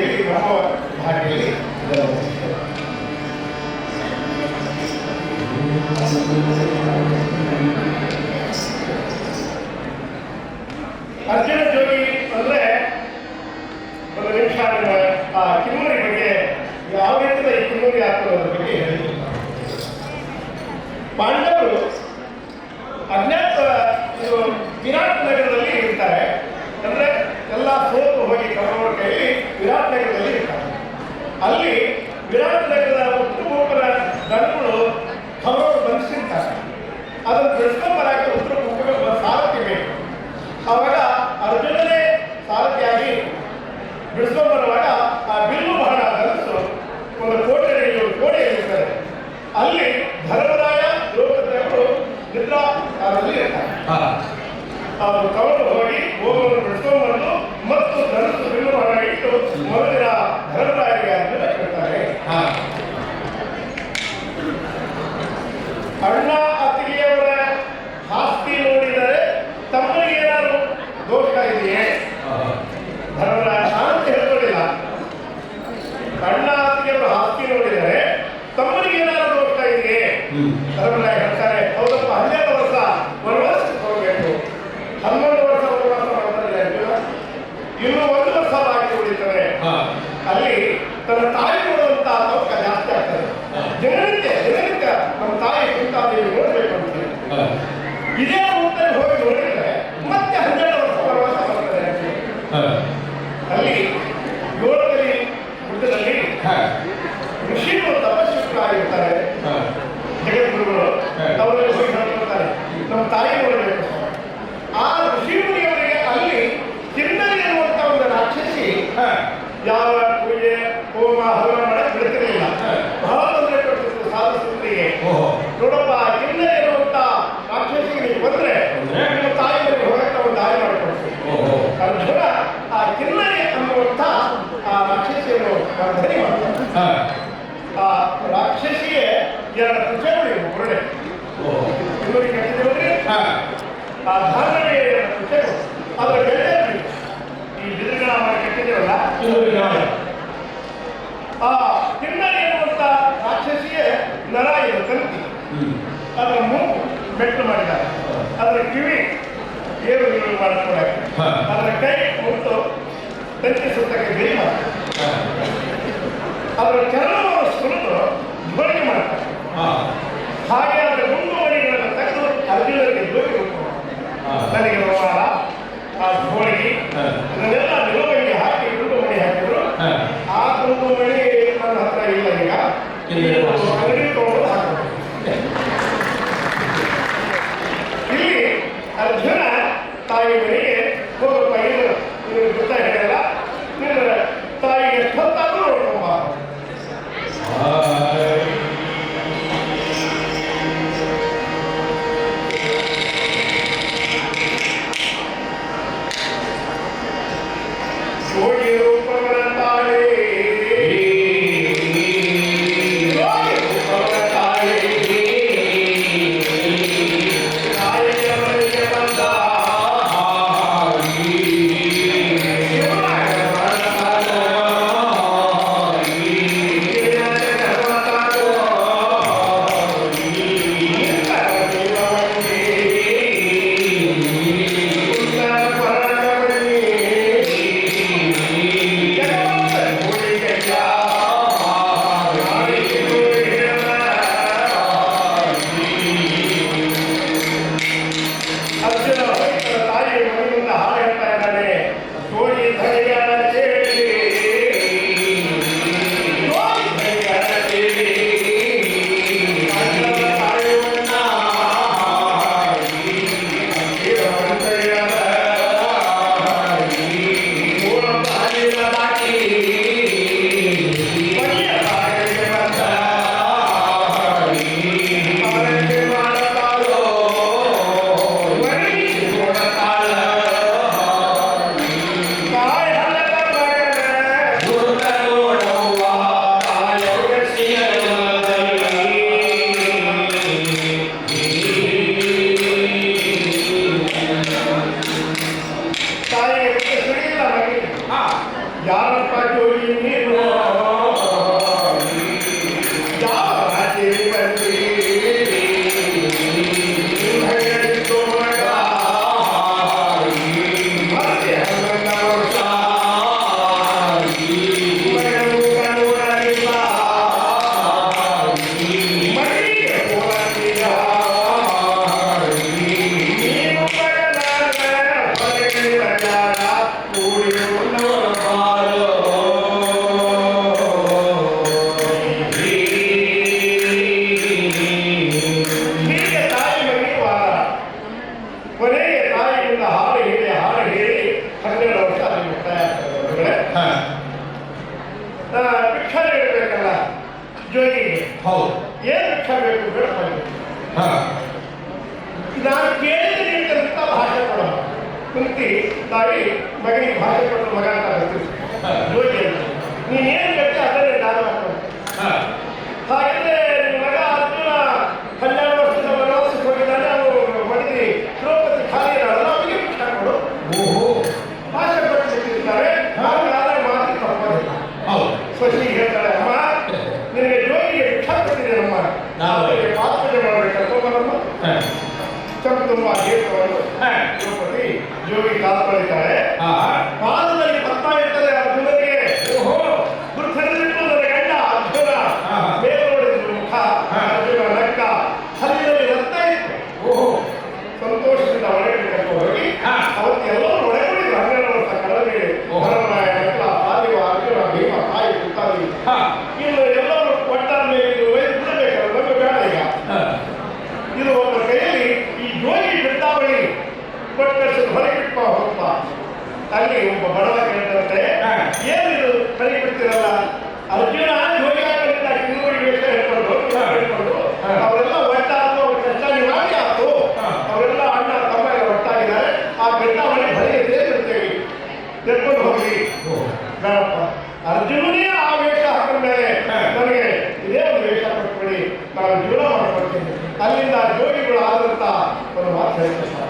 ಭಾಷೆಯಲ್ಲಿ ನಮ್ಮ ಭಾಷೆಯಲ್ಲಿ ಅರ್ಜುನ ಜೋಗಿ ಅಂದ್ರೆ ಒಂದು ನಿಮಿಷ ಆ ಕಿಮ್ಮೂರಿ ಬಗ್ಗೆ ಯಾವ ರೀತಿಯ ಈ ಬಗ್ಗೆ ಹೇಳಿದ್ರು? ಪಾಂಡವರು ಅಜ್ಞಾತ ಇದು ವಿರಾಟ್ ನಗರದಲ್ಲಿ ಇರ್ತಾರೆ ಅಂದ್ರೆ ಎಲ್ಲ ಸೋತು ಹೋಗಿ ಕೌರವರ ಕೈಯಲ್ಲಿ ವಿರಾಟ್ ಅಲ್ಲಿ ವಿರಾಟ್ ನಗರದ ಉತ್ತರಭೂಪರ ದನಗಳು ಕೌರವರು ಬಂಧಿಸಿರ್ತಾರೆ. ಅದನ್ನು ಬಿಡಿಸ್ಕೊಂಬರಕ್ಕೆ ಉತ್ತರ ಒಬ್ಬ ಸಾರಥಿ ಬೇಕು ಅವಾಗ ಅರ್ಜುನನೇ ಸಾರಥಿಯಾಗಿ ಬಿಡಿಸ್ಕೊಂಬರುವಾಗ ಆ ಬಿಲ್ಲು ಬಹಳ ಧರಿಸು. ಒಂದು ಕೋಟೆ ಕೋಣೆ ಇರ್ತಾರೆ. ಅಲ್ಲಿ ಧರ್ಮರಾಯ, ದ್ರೌಪದಿಯವರು ನಿದ್ರಾ ಕಾಲದಲ್ಲಿ ಇರ್ತಾರೆ. ಅವರು ತಗೊಂಡು ಹೋಗಿ ಹೋಗೋರು ಬಿಡಿಸ್ಕೊಂಡ್ಬಂದು ಮತ್ತು ಧನಸ್ಸು ಬಿಲ್ಲು ಬಾಣ ಇಟ್ಟು ಮೊದಲಿನ ಧನರಾಯರಿಗೆ ಅಂತ ಹೇಳ್ತಾರೆ ಅಣ್ಣ ಅತ್ತಿಗೆಯವರ ಆಸ್ತಿ ನೋಡಿದರೆ ತಮ್ಮನಿಗೆ ಏನಾದ್ರು ದೋಷ ಇದೆಯೇ ಧರ್ಮರಾಯ ಅಂತ ಹೇಳ್ಕೊಳ್ಳಿಲ್ಲ ಅಣ್ಣ ಅತ್ತಿಗೆಯವರ ಆಸ್ತಿ ನೋಡಿದರೆ ತಮ್ಮನಿಗೆ ಏನಾದ್ರು ದೋಷ ಇದೆಯೇ ಧರ್ಮರಾಯ ಹೇಳ್ತಾರೆ ಹೌದಪ್ಪ ಹನ್ನೆರಡು ವರ್ಷ ವನವಾಸಕ್ಕೆ ಹೋಗಬೇಕು ಹನ್ನೊಂದು ವರ್ಷ ವನವಾಸ ಮಾಡ್ತಾರೆ ಇನ್ನು ಒಂದು ವರ್ಷ ಬಾಕಿ ಉಳಿತಾರೆ ಅಲ್ಲಿ ತನ್ನ ತಾಯಿ ನೋಡುವಂತ ತವಕ ಜಾಸ್ತಿ ಆಗ್ತದೆ ದಿನನಿತ್ಯ ದಿನನಿತ್ಯ ನಮ್ಮ ತಾಯಿ ಕುಂತಾದೇವಿ ನೋಡ್ಬೇಕು ಅಂತ ಹೇಳಿ. ಇದೇ ಊಟದಲ್ಲಿ ಹೋಗಿ ನೋಡಿದ್ರೆ ಮತ್ತೆ ಹನ್ನೆರಡು ವರ್ಷ ವನವಾಸ ಮಾಡ್ತಾರೆ ಅಲ್ಲಿ ಏಳರಲ್ಲಿ ಗುಡ್ಡದಲ್ಲಿ ಋಷಿಗಳು ತಪಸ್ವಿಗಳಾಗಿರ್ತಾರೆ ಜಗದ್ಗುರುಗಳು ಅವರಲ್ಲಿ ಹೋಗಿ ಹೇಳ್ಕೊಳ್ತಾರೆ ನಮ್ಮ ತಾಯಿ ನೋಡಬೇಕು ಆ ಋಷಿ ಮುನಿಯವರಿಗೆ ಅಲ್ಲಿ ಕಿನ್ನರಿ ಎನ್ನುವಂತ ಒಂದು ರಾಕ್ಷಸಿ ಯಾವ ಪೂಜೆ ಹೋಮ ಹವನ ಮಾಡಕ್ ಬಿಡ್ತಿರಲಿಲ್ಲ ಬಹಳ ತೊಂದರೆ ಕೊಡ್ತಿದ್ರು ಸಾಧುಸುತ್ತರಿಗೆ ನೋಡಪ್ಪ ಕಿನ್ನರಿ ಎನ್ನುವಂತ ರಾಕ್ಷಸಿಗೆ ನೀವು ಬಂದ್ರೆ? ನಿಮ್ಮ ತಾಯಿ ಮನೆಗೆ ಹೋಗಕ್ಕೆ ಒಂದು ದಾರಿ ಮಾಡಿಕೊಡ್ತೀವಿ. ಅರ್ಜುನ ಆ ಕಿನ್ನರಿ ಅನ್ನುವಂತ ಆ ರಾಕ್ಷಸಿಯನ್ನು ಧರಿ ಮಾಡ್ತಾರೆ ಆ ರಾಕ್ಷಸಿಗೆ ಎರಡು ಪುಸ್ತಕಗಳು ಹೊರಡೆ ಇವರಿಗೆ ಆ ಧಾರಣೆ ಎರಡು ಪುಸ್ತಕಗಳು ಅದರ ಬೆಲೆ ಕಟ್ಟಿದ್ದೇವಲ್ಲ ಆ ಕಿನ್ನರಿ ರಾಕ್ಷಸಿಯೇ ರಾಕ್ಷಸಿಗೆ ನರ ಇದು ತಂತಿ ಅದರ ಮೂಗು ಬೆಟ್ಟು ಮಾಡಿದ್ದಾರೆ. ಅದರ ಕಿವಿ ಏರು ಇರು ಮಾಡಿಕೊಡಕ್ಕೆ ಹಾ. ಅದರ ಕೈ ಮುಟ್ಟು ತಂತಿ ಸುತ್ತಕ್ಕೆ ಬಿರಿ ಮಾಡ್ತಾರೆ ಅದರ ಚರ್ಮವನ್ನು ಸುರಿದು ಧ್ವನಿ ಮಾಡ್ತಾರೆ ಹಾಗೆ ಅದರ ಗುಂಡು ಮಣಿಗಳನ್ನು ತೆಗೆದು ಅರ್ಜುನರಿಗೆ ಜೋಡಿ ನನಗೆ ವ್ಯವಹಾರ ಆ ಜೋಳಿಗೆ ಅದನ್ನೆಲ್ಲ ನಿಲುವಂಗಿ ಹಾಕಿ ಕುಟುಂಬ ಹಾಕಿದ್ರು. ಆ ಕುಟುಂಬ ನನ್ನ ಹತ್ರ ಇಲ್ಲ ಈಗ. Thank you. ಯಾರಪ್ಪ ಜೋಡಿ ನೀನು ತಾಯಿಯಿಂದ ಹಾಡು ಹೇಳಿ ಹಾಡು ಹೇಳಿ ಹನ್ನೆರಡು ವರ್ಷ ಅಲ್ಲಿ ಆ, ಭಿಕ್ಷೆ ನೀಡಬೇಕಲ್ಲ ಜೋಗಿಗೆ ಹೌದು. ಏನು ಭಿಕ್ಷಾ ಬೇಕು ಬೇಡ ಬಂದು ಹಾ, ನಾನು ಕೇಳಿದ ನೀಡಿದಂತ ಭಾಷೆ ಕೊಡ. ಕುಂತಿ ತಾಯಿ ಮಗನಿಗೆ ಭಾಷೆ ಕೊಟ್ಟು ಮಗ ಅಂತ ಬರ್ತೀವಿ. ಜೋಗಿ ಅಂತ. ನೀನೇನು ಬೇಕು ಅದನ್ನೇ ದಾನ ಮಾಡ್ಕೊಂಡು ಹಾ, ಚಂದ ತುಂಬ ಗೀತವನ್ನು ಹಾ, ದ್ರೌಪದಿ ಜೋಗಿ ಅಲ್ಲಿ ಒಬ್ಬ ಬಡವ ಕೇಳ್ತಾರೆ. ಏನಿದು ಕಲಿ ಬಿಡ್ತಿರಲ್ಲ. ಅವರೆಲ್ಲ ಒಟ್ಟಾದ್ರು ಅವ್ರ ನಿವಾರಣೆ ಆಯ್ತು ಅವರೆಲ್ಲ ಅಣ್ಣ ತಮ್ಮ ಒಟ್ಟಾಗಿದ್ದಾರೆ. ಆ ತೆರ್ಕೊಂಡು ಹೋಗಿ. ಓಹೋ ಬೇಡಪ್ಪ. ಅರ್ಜುನನೇ ಆ ವೇಷ ಹಾಕೊಂಡ್ಮೇಲೆ ನನಗೆ ಇದೇ ಒಂದು ವೇಷ ಕೊಟ್ಬಿಡಿ. ನಾನು ಜೀವನ ಅಲ್ಲಿಂದ ಜೋಗಿಗಳು ಆದಂತ ಒಂದು ಮಾತು ಹೇಳ್ತಾರೆ